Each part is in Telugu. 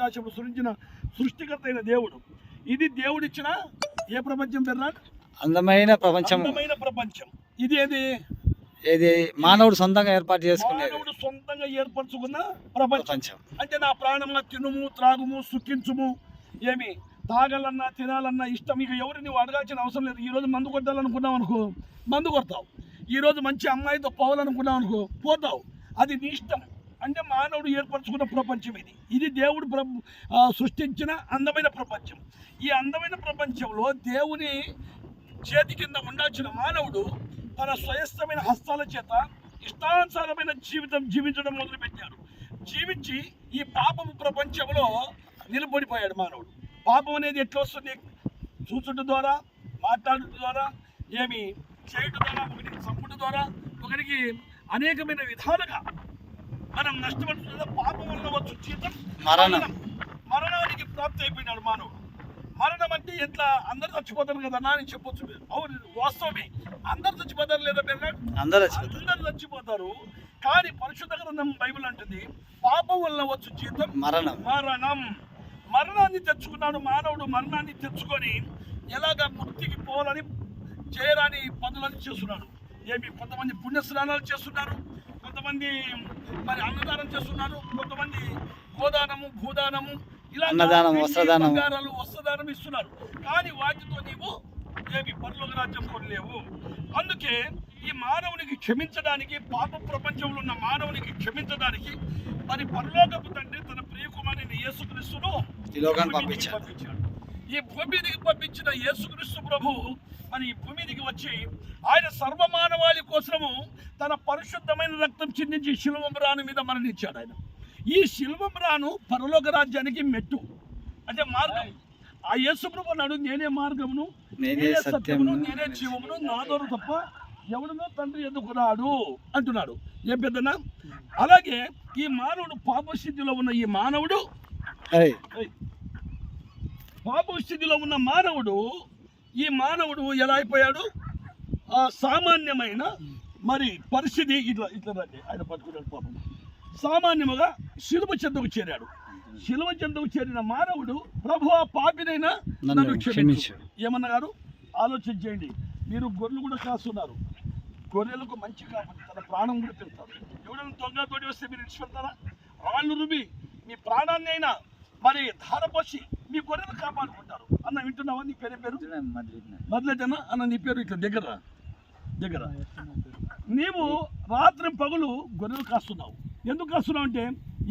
ఆకాశము సృష్టించిన సృష్టికర్త అయిన దేవుడు. ఇది దేవుడిచ్చిన ఏ ప్రపంచం పెర్రా అందమైన ప్రపంచం అందమైన ప్రపంచం. ఇది ఏది? ఏది? మానవుడు సొంతంగా ఏర్పాటు చేసుకునేది. మానవుడు సొంతంగా ఏర్పరచుకున్న ప్రపంచం. ప్రపంచం. అంటే నా ప్రాణంగా తినుము త్రాగుము సుఖించుము ఏమి? తాగాలన్నా తినాలన్నా ఇష్టం. ఇక ఎవరు నువ్వు అడగాల్సిన అవసరం లేదు. ఈరోజు మందు కొట్టాలనుకున్నావు అనుకో మందు కొడతావు. ఈరోజు మంచి అమ్మాయితో పోవాలనుకున్నావు అనుకో పోతావు. అది నీ ఇష్టం. అంటే మానవుడు ఏర్పరచుకున్న ప్రపంచం ఇది. ఇది దేవుడు ప్ర సృష్టించిన అందమైన ప్రపంచం. ఈ అందమైన ప్రపంచంలో దేవుని చేతి కింద ఉండాల్సిన మానవుడు తన స్వయస్థమైన హస్తాల చేత ఇష్టానుసారమైన జీవితం జీవించడం మొదలుపెట్టాడు. జీవించి ఈ పాపము ప్రపంచంలో నిలబడిపోయాడు మానవుడు. పాపం అనేది ఎట్లా వస్తుంది? చూచుట ద్వారా మాట్లాడుట ద్వారా ఏమి చేయటం ద్వారా ఒకరికి చంపుట ద్వారా ఒకరికి అనేకమైన విధాలుగా మనం నష్టపడుతున్న పాపం వల్ల వచ్చు జీతం మరణం. మరణానికి ప్రాప్తి అయిపోయినాడు మానవుడు. మరణం అంటే ఎట్లా? అందరు చచ్చిపోతారు కదా అని చెప్పొచ్చు అవును వాస్తవమే. అందరు చచ్చిపోతారు లేదా అందరూ చచ్చిపోతారు. అందరు చచ్చిపోతారు. కానీ పరిశుద్ధ గ్రంథం బైబిల్ అంటుంది పాపం వల్ల వచ్చు జీతం మరణం. మరణం. మరణాన్ని తెచ్చుకున్నాడు మానవుడు మరణాన్ని తెచ్చుకొని ఎలాగ ముక్తికి పోవాలని చేయరాని పనులను చేస్తున్నాడు. ఏమి కొంతమంది పుణ్య స్నానాలు చేస్తున్నారు కొంతమంది మరి అన్నదానం చేస్తున్నారు కొంతమంది గోదానము భూదానము ఇలా అన్నదానం, వస్త్రదానం. వస్త్రదానం ఇస్తున్నారు. కానీ వాటితో నీవు ఏమి పరలోక రాజ్యం కొనలేవు. అందుకే ఈ మానవునికి క్షమించడానికి పాప ప్రపంచంలో ఉన్న మానవునికి క్షమించడానికి మరి పరలోకపు తండ్రి తన ప్రియకుమారుని యేసుక్రీస్తును పంపించాడు. ఈ భూమి మీదికి పంపించిన యేసుక్రీస్తు ప్రభు మరి ఈ భూమి మీదికి వచ్చి ఆయన సర్వమానవాళి కోసము తన పరిశుద్ధమైన రక్తం చిందించి శిలువమ్రాను మీద మరణించాడు ఆయన. ఈ శిలువమ్రాను పరలోక రాజ్యానికి మెట్టు. అంటే మార్గం. ఆ యేసు ప్రభు అన్నాడు నేనే మార్గమును నేనే సత్యమును, నేనే జీవమును నా ద్వారా తప్ప ఎవడునో తండ్రి ఎందుకు రాడు? అంటున్నాడు. ఏం పెద్దనా అలాగే ఈ మానవుడు పాపస్థితిలో ఉన్న ఈ మానవుడు పాప స్థితిలో ఉన్న మానవుడు ఈ మానవుడు ఎలా అయిపోయాడు? ఆ సామాన్యమైన మరి పరిస్థితి ఇట్లా ఇట్లా ఆయన పట్టుకున్నాడు పాపం. సామాన్యముగా శిలువ చెందుకు చేరాడు. శిలువ చెందుకు చేరిన మానవుడు ప్రభు పాపినైనా నన్ను. ఏమన్నా గారు ఆలోచన చేయండి. మీరు గొర్రెలు కూడా కాస్తున్నారు. గొర్రెలకు మంచి కాబట్టి తన ప్రాణం కూడా పెడతారు. ఎవడైనా దొంగ తోడి వస్తే మీరు ఇచ్చిపెడతారా రాళ్ళు రుబి మీ ప్రాణాన్ని అయినా మరి ధారపోసి మీ గొర్రెలు కాపాడుకుంటారు. అన్న వింటున్నావా నీ పేరు పేరు? మొదలెట్టనా అన్న నీ పేరు ఇట్లా దగ్గర. దగ్గర. నీవు రాత్రి పగులు గొర్రెలు కాస్తున్నావు. ఎందుకు కాస్తున్నావు అంటే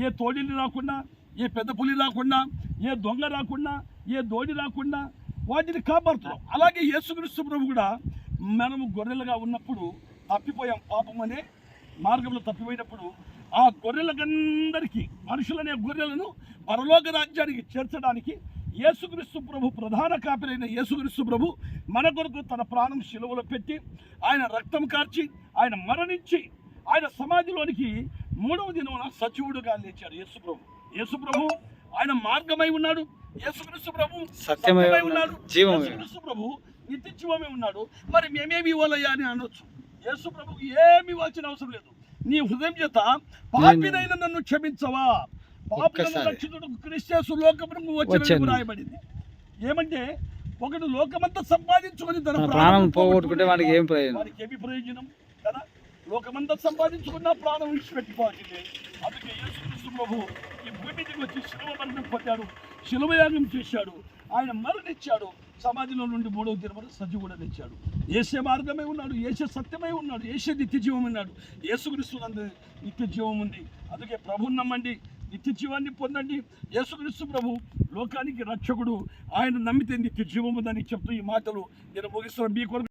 ఏ తోడిని రాకుండా ఏ పెద్ద పులి రాకుండా ఏ దొంగ రాకుండా ఏ దోడి రాకుండా వాటిని కాపాడుతున్నావు. అలాగే యేసుక్రీస్తు ప్రభు కూడా మనము గొర్రెలుగా ఉన్నప్పుడు తప్పిపోయాం పాపం అనే మార్గంలో తప్పిపోయినప్పుడు ఆ గొర్రెలకందరికీ మనుషులనే గొర్రెలను పరలోక రాజ్యానికి చేర్చడానికి యేసుక్రీస్తు ప్రభు ప్రధాన కాపిరైన యేసుక్రీస్తు ప్రభు మన కొరకు తన ప్రాణం శిలువలో పెట్టి ఆయన రక్తం కార్చి ఆయన మరణించి ఆయన సమాధిలోనికి మూడవ దినమున సచివుడుగా లేచాడు యేసు ప్రభు. యేసు ప్రభు ఆయన మార్గమై ఉన్నాడు. యేసుక్రీస్తు ప్రభు సత్యమై ఉన్నాడు. యేసుక్రీస్తు ప్రభు నిత్యజీవమే ఉన్నాడు. మరి మేమేమి ఇవ్వాలయ్యా అని అనొచ్చు. యేసు ప్రభు ఏమి ఇవ్వాల్సిన అవసరం లేదు. నీ హృదయం చేత పాపినైన నన్ను క్షమించవా. రక్షితుడు క్రిస్టియస్ లోకమునకు వచ్చిన. రాయబడింది ఏమంటే ఒకడు లోకమంతా సంపాదించుకొని తన ప్రాణం పోగొట్టుకుంటే వాడికి ఏం ప్రయోజనం? వాడికి ఏమి ప్రయోజనం? కదా? లోకమంతా సంపాదించుకున్న ప్రాణం విడిచిపెట్టుకోవాల్సిందే అందుకే యేసుక్రీస్తు ప్రభు ఈ భూమి మీదకి వచ్చి శిలువ మరణం పొందాడు. శిలువయాగం చేశాడు. ఆయన మరణించాడు. సమాధిలో నుండి మూడవ దినమున సజీవుడు తెచ్చాడు ఏసే మార్గమే ఉన్నాడు ఏసే సత్యమై ఉన్నాడు ఏసే నిత్య జీవం ఉన్నాడు. యేసుక్రీస్తు నందు నిత్య జీవం ఉంది. అందుకే ప్రభు నమ్మండి నిత్య జీవాన్ని పొందండి. యేసుక్రీస్తు ప్రభు లోకానికి రక్షకుడు. ఆయన నమ్మితే నిత్య జీవం ఉందని చెప్తూ ఈ మాటలు నేను ముగిస్తున్న మీ కొరకు